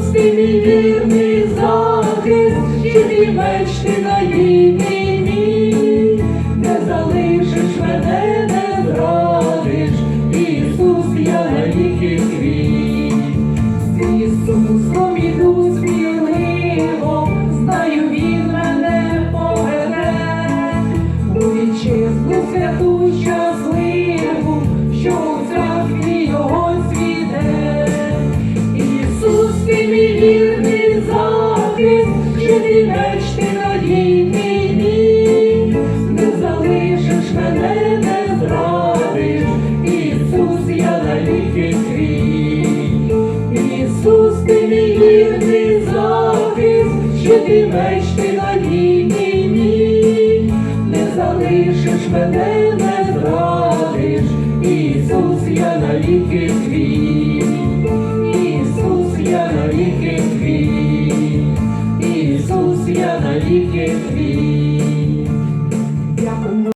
Ісус, ти мій вірний захист, чи ти меч ти надійний мій, не залишиш мене, не зрадиш, Ісус, я великий твій. З Ісусом іду сміливо, знаю, Він мене поведе, у вітчизну святу залишиш мене, не зрадиш, Ісус, я dedicated